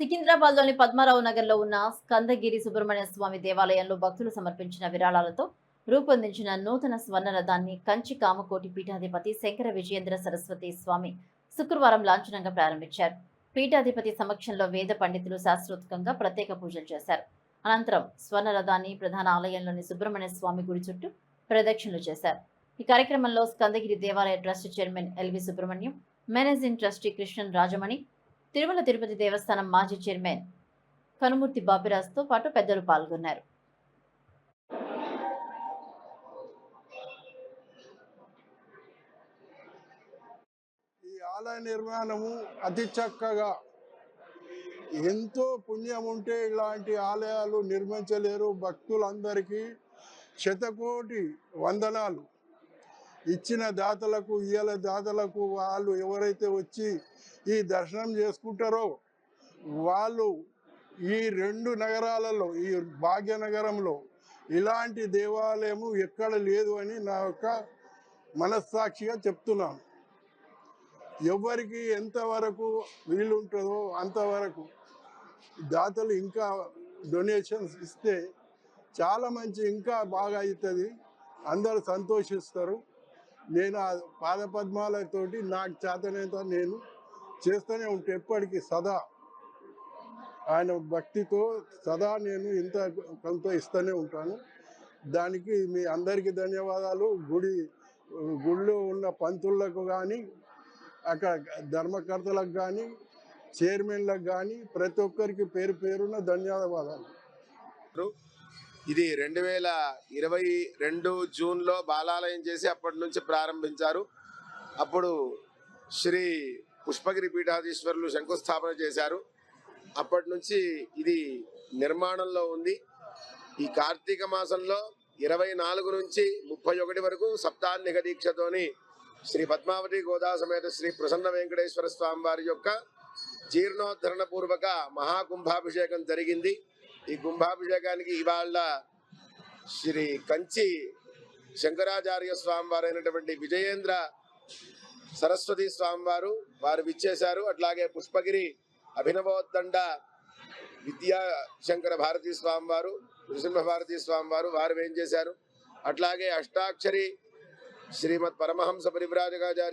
సికింద్రాబాద్లోని పద్మారావు నగర్లో ఉన్న స్కందగిరి సుబ్రహ్మణ్య స్వామి దేవాలయంలో భక్తులు సమర్పించిన విరాళాలతో రూపొందించిన నూతన స్వర్ణ రథాన్ని కంచి కామకోటి పీఠాధిపతి శంకర విజయేంద్ర సరస్వతి స్వామి శుక్రవారం లాంఛనంగా ప్రారంభించారు. పీఠాధిపతి సమక్షంలో వేద పండితులు శాస్త్రోత్కంగా ప్రత్యేక పూజలు చేశారు. అనంతరం స్వర్ణ రథాన్ని ప్రధాన ఆలయంలోని సుబ్రహ్మణ్య స్వామి గుడి చుట్టూ ప్రదక్షిణలు చేశారు. ఈ కార్యక్రమంలో స్కందగిరి దేవాలయ trust chairman L V Subrahmanyam managing trustee Krishnan Rajamani Tirumala Tirupati Devasthanam మాజీ చైర్మన్ కనుమూర్తి బాపిరాజుతో పాటు పెద్దలు పాల్గొన్నారు. ఈ ఆలయ నిర్మాణము అతి చక్కగా ఎంతో పుణ్యం ఉంటే ఇలాంటి ఆలయాలు నిర్మించలేరు. భక్తులందరికీ శతకోటి వందనాలు. ఇచ్చిన దాతలకు ఇయ్యల దాతలకు వాళ్ళు ఎవరైతే వచ్చి ఈ దర్శనం చేసుకుంటారో వాళ్ళు ఈ రెండు నగరాలలో ఈ భాగ్యనగరంలో ఇలాంటి దేవాలయము ఎక్కడ లేదు అని నా యొక్క మనస్సాక్షిగా చెప్తున్నాను. ఎవరికి ఎంతవరకు వీలుంటుందో అంతవరకు దాతలు ఇంకా డొనేషన్స్ ఇస్తే చాలా మంచి ఇంకా బాగా అవుతుంది. అందరూ సంతోషిస్తారు. నేను ఆ పాదపద్మాలతోటి నాకు చేతనైతే నేను చేస్తూనే ఉంటే ఎప్పటికీ సదా ఆయన భక్తితో సదా నేను ఇంత కొంత ఇస్తూనే ఉంటాను. దానికి మీ అందరికీ ధన్యవాదాలు. గుడి గుడిలో ఉన్న పంతులకు కానీ అక్కడ ధర్మకర్తలకు కానీ చైర్మన్లకు కానీ ప్రతి ఒక్కరికి పేరు పేరున ధన్యవాదాలు. ఇది రెండు వేల ఇరవై రెండు జూన్లో బాలాలయం చేసి అప్పటి నుంచి ప్రారంభించారు. అప్పుడు శ్రీ పుష్పగిరి పీఠాధీశ్వరులు శంకుస్థాపన చేశారు. అప్పటి నుంచి ఇది నిర్మాణంలో ఉంది. ఈ కార్తీక మాసంలో ఇరవై నాలుగు నుంచి ముప్పై ఒకటి వరకు సప్తాన్నిక దీక్షతోని శ్రీ పద్మావతి గోదా సమేత శ్రీ ప్రసన్న వెంకటేశ్వర స్వామి వారి యొక్క జీర్ణోద్ధరణ పూర్వక మహాకుంభాభిషేకం జరిగింది. ఈ కుంభాభిషేకానికి ఇవాళ శ్రీ కంచి శంకరాచార్య స్వామి అయినటువంటి విజయేంద్ర సరస్వతి స్వామి వారు వారు విచ్చేశారు. అట్లాగే పుష్పగిరి అభినవోద్దండ విద్యా శంకర భారతీ స్వామి వారు నృసింహ భారతీ స్వామి వారు వారు ఏం చేశారు? అట్లాగే అష్టాక్షరి శ్రీమద్ పరమహంస పరివ్రాజకాచార్య